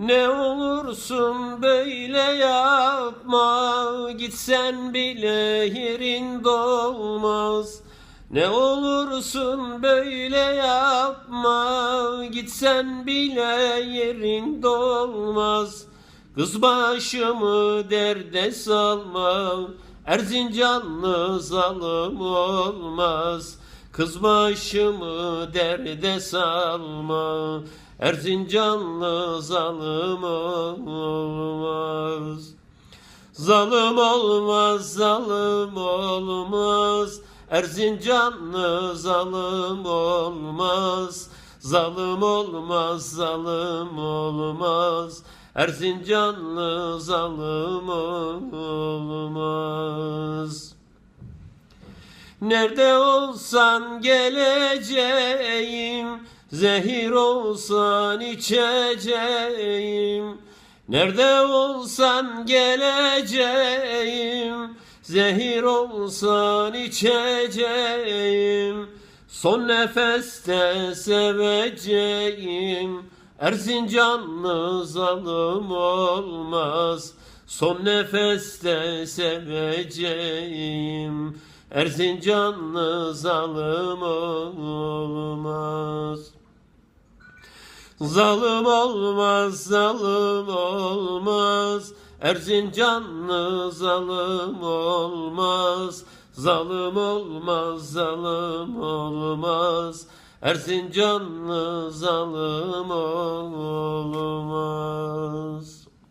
Ne olursun böyle yapma Gitsen bile yerin dolmaz. Ne olursun böyle yapma Gitsen bile yerin dolmaz. Kız başımı derde salma Erzincanlı zalım olmaz. Kız başımı derde salma Erzincanlı zalım olmaz. Zalım olmaz, zalım olmaz. Erzincanlı zalım olmaz. Zalım olmaz, zalım olmaz. Erzincanlı zalım olmaz. Nerede olsan geleceğim Zehir olsan içeceğim. Nerede olsan geleceğim. Zehir olsan içeceğim. Son nefeste seveceğim. Erzincanlı zalım olmaz. Son nefeste seveceğim. Erzincanlı zalım olmaz Zalım olmaz, zalım olmaz. Erzincanlı zalım olmaz. Zalım olmaz, zalım olmaz. Erzincanlı zalım olmaz